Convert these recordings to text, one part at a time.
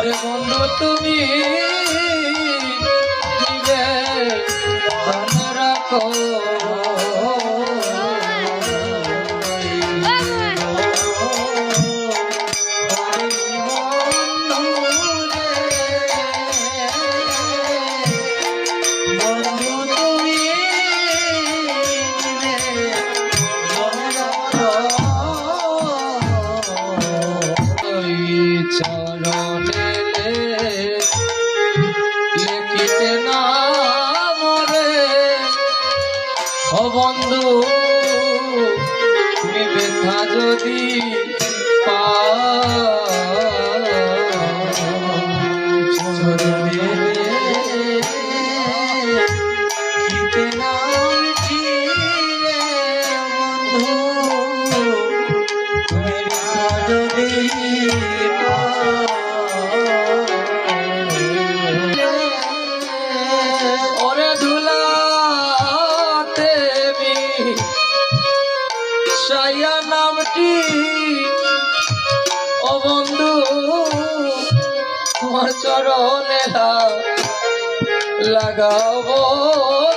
ওরে বন্ধু তুমি রাখো ও বন্ধু তুমি ব্যথা যদি ওরে চরণে লাগাও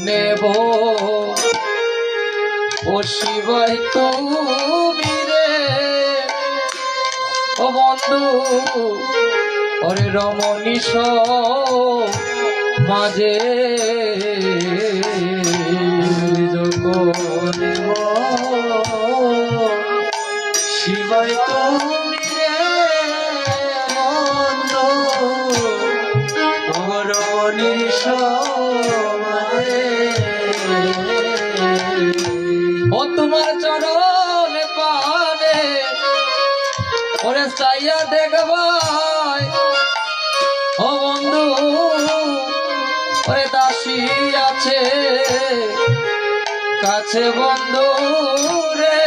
নেব ও শিবাই তুমি রে। ও বন্ধু ওরে রমণীশ মাঝে। নেব শিবাই তুমি তোমার চরণ পাবে। ওরে সাইয়া দেখবাই ও বন্ধু ওরে দাসী আছে। কাছে বন্ধু রে।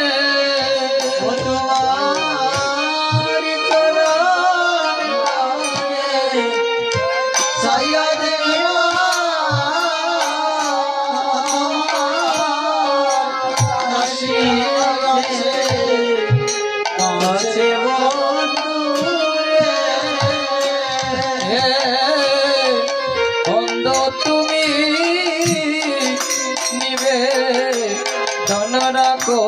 রাখো।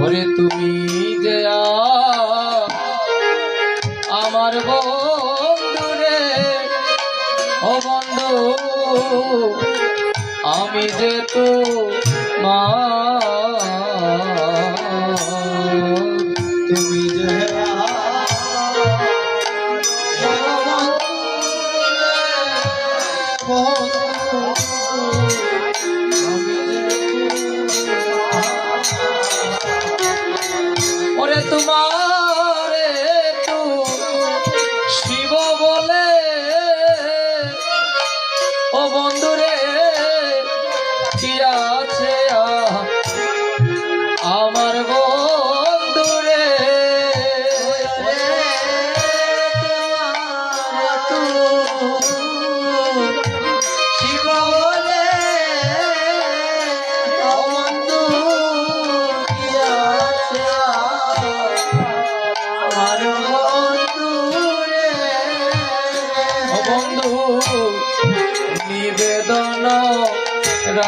ওরে তুমি যে আমার বন্ধু রে ও বন্ধু আমি যে তো মা তুমি যে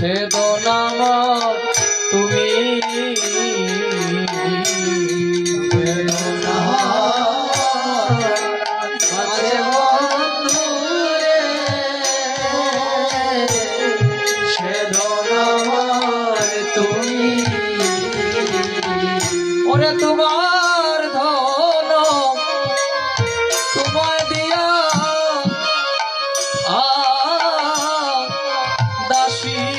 বেদনাময় তুমি